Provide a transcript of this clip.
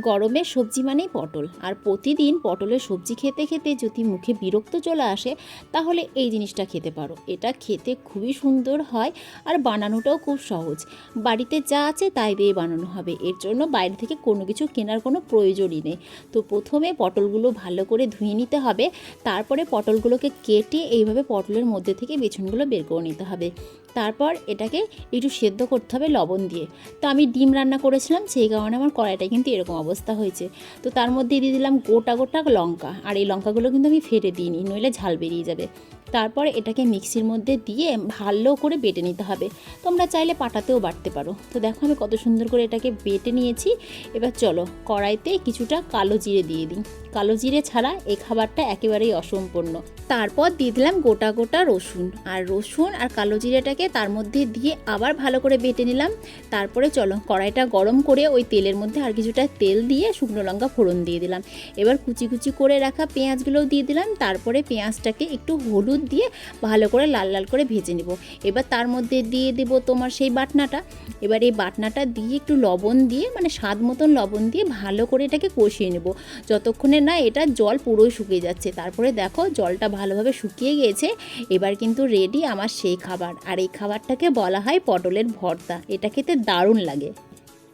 গরমে সবজি মানেই পটল। আর প্রতিদিন পটলের সবজি খেতে খেতে যদি মুখে বিরক্ত চলে আসে, তাহলে এই জিনিসটা খেতে পারো। এটা খেতে খুবই সুন্দর হয় আর বানানোটাও খুব সহজ। বাড়িতে যা আছে তাই দিয়ে বানানো হবে। এর জন্য বাইরে থেকে কোনো কিছু কেনার কোনো প্রয়োজনই নেই। তো প্রথমে পটলগুলো ভালো করে ধুয়ে নিতে হবে। তারপরে পটলগুলোকে কেটে এইভাবে পটলের মধ্যে থেকে বেছনগুলো বের করে নিতে হবে। তারপর এটাকে একটু সেদ্ধ করতে হবে লবণ দিয়ে। তো আমি ডিম রান্না করেছিলাম, সেই কারণে আমার কড়াইটা কিন্তু এরকম অবস্থা হয়েছে। তো তার মধ্যে দিয়ে দিলাম গোটা গোটা লঙ্কা। আর এই লঙ্কাগুলো কিন্তু আমি ফেটে দিইনি, নইলে ঝাল বেরিয়ে যাবে। তারপর এটাকে মিক্সির মধ্যে দিয়ে ভালো করে বেটে নিতে হবে। তোমরা চাইলে পাটাতেও বাটতে পারো। তো দেখো আমি কত সুন্দর করে এটাকে বেটে নিয়েছি। এবার চলো কড়াইতে কিছুটা কালো জিরে দিয়ে দিই। কালো জিরে ছাড়া এই খাবারটা একেবারেই অসম্পূর্ণ। তারপর দিয়ে দিলাম গোটা গোটা রসুন। আর রসুন আর কালো জিরেটাকে তার মধ্যে দিয়ে আবার ভালো করে বেটে নিলাম। তারপরে চলো কড়াইটা গরম করে ওই তেলের মধ্যে আর কিছুটা তেল দিয়ে শুকনো লঙ্কা ফোড়ন দিয়ে দিলাম। এবার কুচি কুচি করে রাখা পেঁয়াজগুলোও দিয়ে দিলাম। তারপরে পেঁয়াজটাকে একটু হলুদ দিয়ে ভালো করে লাল লাল করে ভেজে নেব। এবার তার মধ্যে দিয়ে দেব তোমার সেই বাটনাটা। এবার এই বাটনাটা দিয়ে একটু লবণ দিয়ে মানে স্বাদ মতন লবণ দিয়ে ভালো করে এটাকে কষিয়ে নেব। যতক্ষণে না এটা জল পুরোই শুকিয়ে যাচ্ছে। তারপরে দেখো জলটা ভালোভাবে শুকিয়ে গিয়েছে, এবার কিন্তু রেডি আমার সেই খাবার। আর এই খাবারটাকে বলা হয় পটলের ভর্তা। এটা খেতে দারুণ লাগে।